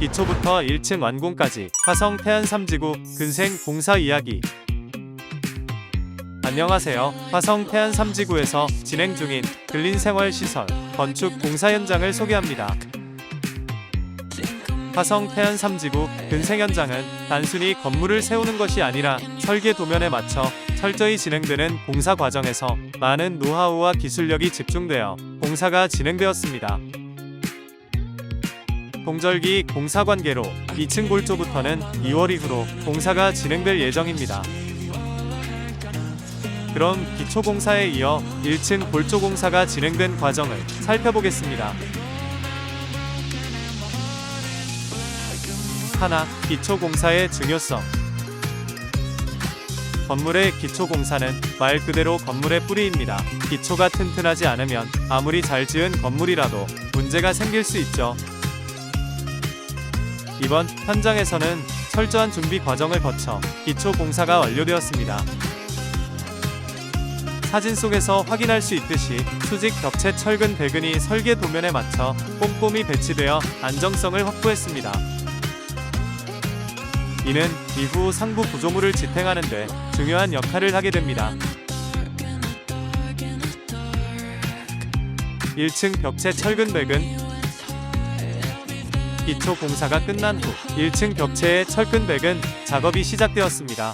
기초부터 1층 완공까지 화성 태안 3지구 근생 공사 이야기 안녕하세요. 화성 태안 3지구에서 진행 중인 근린생활시설 건축 공사 현장을 소개합니다. 화성 태안 3지구 근생 현장은 단순히 건물을 세우는 것이 아니라 설계 도면에 맞춰 철저히 진행되는 공사 과정에서 많은 노하우와 기술력이 집중되어 공사가 진행되었습니다. 동절기 공사 관계로 2층 골조부터는 2월 이후로 공사가 진행될 예정입니다. 그럼 기초 공사에 이어 1층 골조 공사가 진행된 과정을 살펴보겠습니다. 하나, 기초 공사의 중요성. 건물의 기초 공사는 말 그대로 건물의 뿌리입니다. 기초가 튼튼하지 않으면 아무리 잘 지은 건물이라도 문제가 생길 수 있죠. 이번 현장에서는 철저한 준비 과정을 거쳐 기초 공사가 완료되었습니다. 사진 속에서 확인할 수 있듯이 수직 벽체 철근 배근이 설계 도면에 맞춰 꼼꼼히 배치되어 안정성을 확보했습니다. 이는 이후 상부 구조물을 지탱하는 데 중요한 역할을 하게 됩니다. 1층 벽체 철근 배근 기초 공사가 끝난 후 1층 벽체의 철근 배근 작업이 시작되었습니다.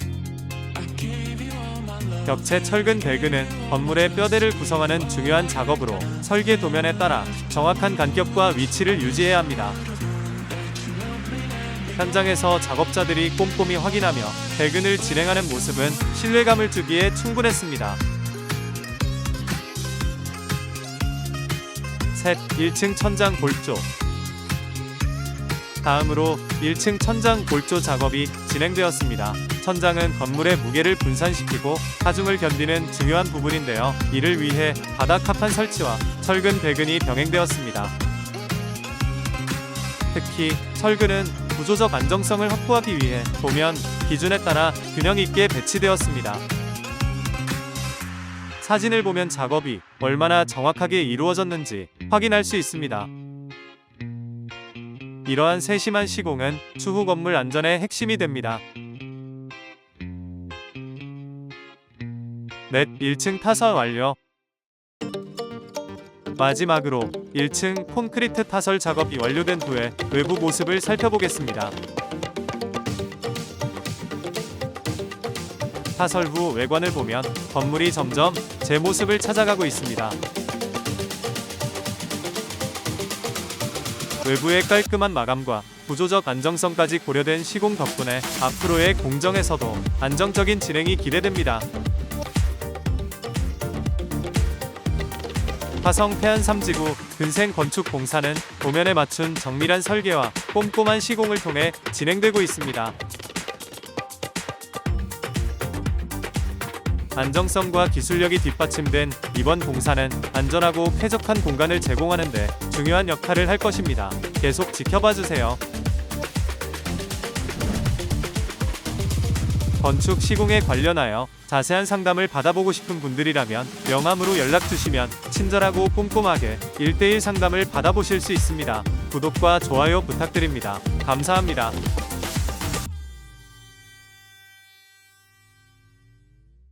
벽체 철근 배근은 건물의 뼈대를 구성하는 중요한 작업으로 설계 도면에 따라 정확한 간격과 위치를 유지해야 합니다. 현장에서 작업자들이 꼼꼼히 확인하며 배근을 진행하는 모습은 신뢰감을 주기에 충분했습니다. 셋 1층 천장 골조 다음으로 1층 천장 골조 작업이 진행되었습니다. 천장은 건물의 무게를 분산시키고 하중을 견디는 중요한 부분인데요. 이를 위해 바닥 합판 설치와 철근 배근이 병행되었습니다. 특히 철근은 구조적 안정성을 확보하기 위해 도면 기준에 따라 균형 있게 배치되었습니다. 사진을 보면 작업이 얼마나 정확하게 이루어졌는지 확인할 수 있습니다. 이러한 세심한 시공은 추후 건물 안전의 핵심이 됩니다. 넷 1층 타설 완료. 마지막으로 1층 콘크리트 타설 작업이 완료된 후에 외부 모습을 살펴보겠습니다. 타설 후 외관을 보면 건물이 점점 제 모습을 찾아가고 있습니다. 외부의 깔끔한 마감과 구조적 안정성까지 고려된 시공 덕분에 앞으로의 공정에서도 안정적인 진행이 기대됩니다. 화성 태안 3지구 근생 건축 공사는 도면에 맞춘 정밀한 설계와 꼼꼼한 시공을 통해 진행되고 있습니다. 안정성과 기술력이 뒷받침된 이번 공사는 안전하고 쾌적한 공간을 제공하는 데 중요한 역할을 할 것입니다. 계속 지켜봐 주세요. 건축 시공에 관련하여 자세한 상담을 받아보고 싶은 분들이라면 명함으로 연락 주시면 친절하고 꼼꼼하게 1대1 상담을 받아보실 수 있습니다. 구독과 좋아요 부탁드립니다. 감사합니다.